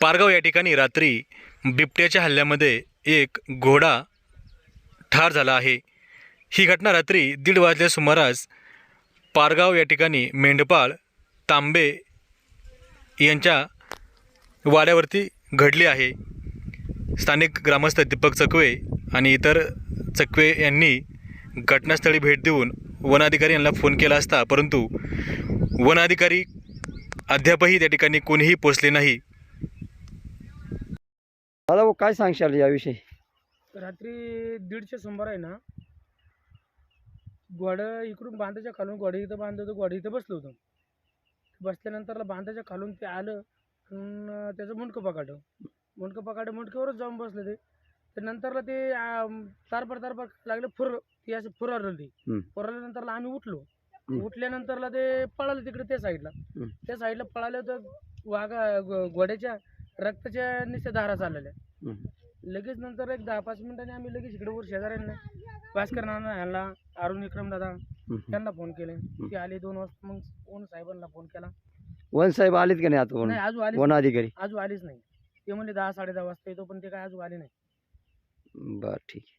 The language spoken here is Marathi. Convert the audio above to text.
पारगाव या ठिकाणी रात्री बिबट्याच्या हल्ल्यामध्ये एक घोडा ठार झाला आहे. ही घटना रात्री दीड वाजल्या सुमारास पारगाव या ठिकाणी मेंढपाळ तांबे यांच्या वाड्यावरती घडली आहे. स्थानिक ग्रामस्थ दीपक चकवे आणि इतर चकवे यांनी घटनास्थळी भेट देऊन वनाधिकारी यांना फोन केला असता परंतु वनाधिकारी अद्यापही त्या ठिकाणी कोणीही पोचले नाही. दादा भाऊ काय सांगशाल याविषयी? रात्री दीडच्या सुमार आहे ना घोडं इकडून बांधाच्या खालून घोडं इथं बांधलं होतं घोडं इथं बसलं होतं. बसल्यानंतरला बांधाच्या खालून ते आलं त्याचं मुंडकं पकडलं. मुंडकं पकडलं मुंडक्यावरच जाऊन बसलं ते. तर नंतरला ते तारपर तारपर लागलं फुर ती असं फुरारलं ते. हम्म. फुरारल्यानंतरला आम्ही उठलो. उठल्यानंतरला ते पळालं तिकडे त्या साईडला. त्या साईडला पळाले तर वाघा घोड्याच्या रक्ताच्या नुसत्या धारा चाललेल्या. लगेच नंतर एक दहा पाच मिनिटांनी आम्ही लगेच इकडे वर शेजाऱ्यांना भास्कर नाना ह्यांना अरुण विक्रम दादा. त्यांना फोन केले. ते आले दोन वाजता मग कोण साहेबांना फोन केला. वन साहेब आलेत का नाही आता वन नाही अजून आलीच वनाधिकारी अजून आलीच नाही. ते म्हणले दहा साडे दहा वाजता येतो पण ते काय अजून आले नाही. बरं ठीक आहे.